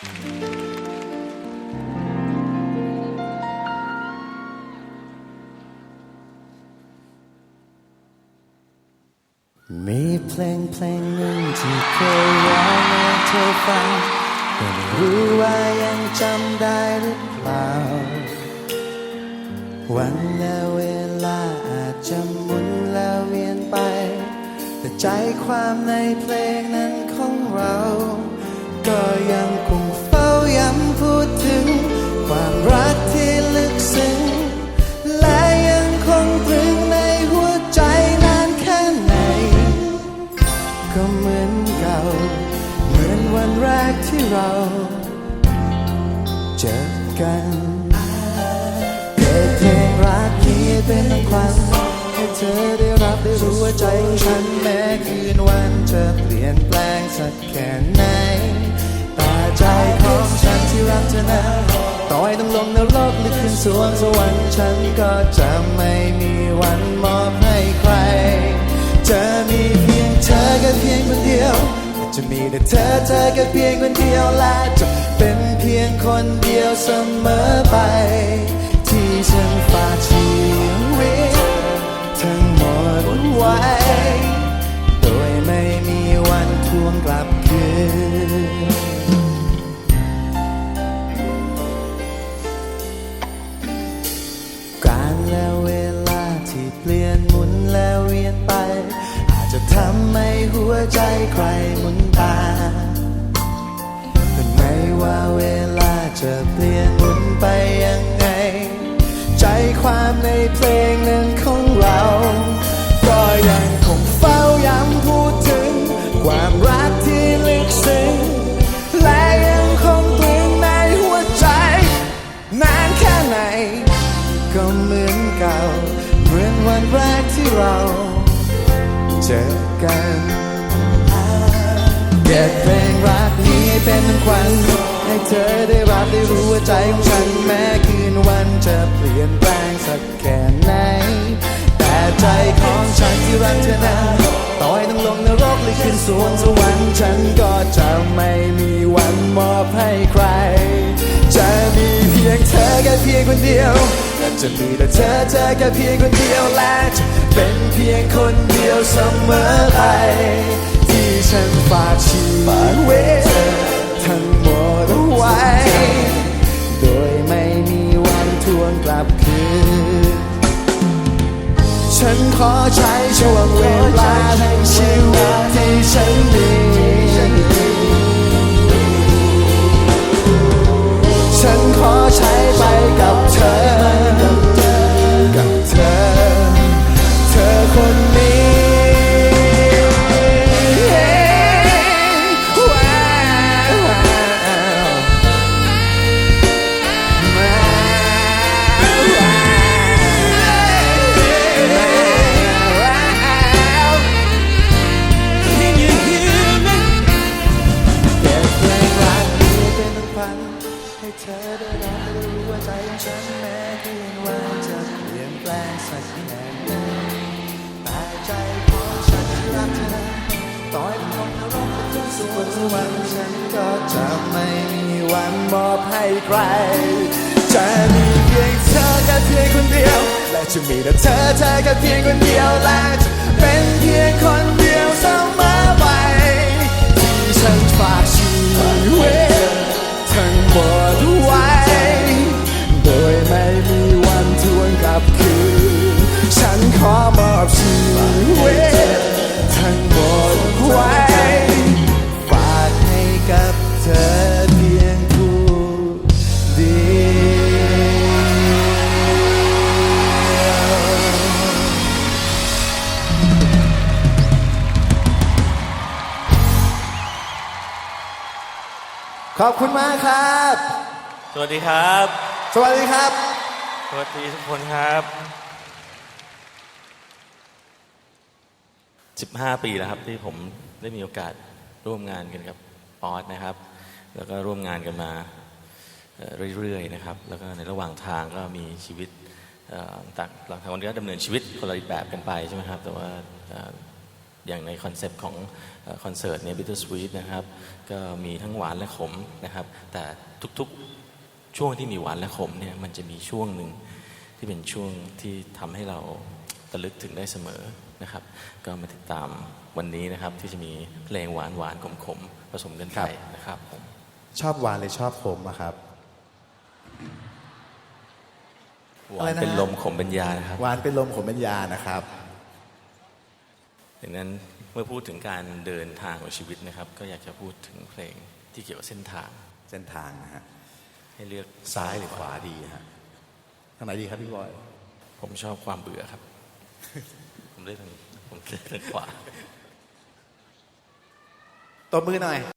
มีเพลงเพลงหนึ่งที่เคยร้องให้เธอฟังแต่ไม่รู้ว่ายังจำได้หรือเปล่า วันและเวลาอาจจะหมุนแล้วเวียนไป แต่ใจความในเพลงนั้นของเรา ก็ยังคงเฝ้าย้ำพูดถึง ความรักที่ลึกซึ้ง และยังคงตรึงในหัวใจนานแค่ไหน ก็เหมือนเก่า เหมือนวันแรกที่เราเจอกันเกิดเพลงรักนี้เป็นขวัญให้ เธอได้รับได้รู้ว่าใจของฉันแม้คืนวันจะเปลี่ยนแปลงสักแค่ไหนแต่ใจของฉันที่รักเธอนั้นต่อให้ต้องลงนรกหรือขึ้นสวงสวรรค์ฉันก็จะไม่มีวันมอบให้ใคร จะมีเพียงเธอแค่เพียงคนเดียว จะมีแต่เธอเธอแค่เพียงคนเดียวและจะเป็นเพียงคนเดียวเสมอ วนทวงกลับคืนการและเวลาที่เปลี่ยนหมุนแล้วเวียนไป อาจจะทำให้หัวใจใครหมุนตามแต่ไม่ว่าเวลาจะเปลี่ยนหมุนไปยังไง ใจความในเพลงหนึ่งของ เจอกันเก็บเพลงรักนี้เป็นขวัญให้เธอได้รับได้รู้ว่าใจของฉันแม้คืนวันจะเปลี่ยนแปลงสักแค่ไหน แต่ใจของฉันที่รักเธอนั้นต่อให้ต้องลงนรกหรือขึ้นสวงสวรรค์ฉันก็จะไม่มีวันมอบให้ใคร จะมีเพียงเธอแค่เพียงคนเดียวจะมีแต่เธอเธอแค่เพียงคนเดียวและ เป็นเพียงคนเดียวเสมอไปที่ฉันฝากชีวิตทั้งหมดเอาไว้ โดยไม่มีวันทวงกลับคืน ฉันขอใช้ช่วงเวลาในชีวิตที่ฉันมี นวันจะเปลี่ยนแปลงสักแค่ไหนแต่ใจของฉันรักเธอต่อให้ลงนรกหรือขึ้นสวงสวรรค์ฉันก็จะไม่มีวันมอบให้ใคร จะมีเพียงเธอแค่เพียงคนเดียว และจะมีแต่เธอเธอแค่เพียงคนเดียวและจะเป็นเพียงคนเดียวเสมอ ขอบคุณมากครับ สวัสดีครับ สวัสดีครับ สวัสดีทุกคนครับ 15 ปีแล้วครับที่ผมได้มีโอกาสร่วมงานกันกับปอสนะครับ แล้วก็ร่วมงานกันมาเอ่อเรื่อยๆนะครับ แล้วก็ในระหว่างทางก็มีชีวิตเอ่อต่างหลังทางวันก็ดำเนินชีวิตคนละแบบกันไปใช่ไหมครับ แต่ว่าเอ่ออย่างในคอนเซปต์ของเอ่อคอนเสิร์ตเนี่ย Bitter Sweet นะครับก็มีทั้งหวานและขมนะครับ แต่ทุกๆช่วงที่มีหวานและขมเนี่ยมันจะมีช่วงหนึ่งที่เป็นช่วงที่ทำให้เราตะลึกถึงได้เสมอนะครับ ก็มาติดตามวันนี้นะครับที่จะมีเพลงหวานหวานขมขมๆผสมกันไปนะครับผมชอบหวานหรือชอบขมอะครับหอะวาไรนนะเป็นลมขมเป็นยานะครับหวานเป็นลมขมเป็นยานะครับ ดังนั้นเมื่อพูดถึงการเดินทางของชีวิตนะครับ ก็อยากจะพูดถึงเพลงที่เกี่ยวกับเส้นทาง เส้นทางนะฮะให้เลือกซ้ายหรือขวาดีฮะทางไหนดีครับพี่บอย ผมชอบความเบื่อครับ ผมเลือกทางผมเลือกทางขวาตบมือหน่อย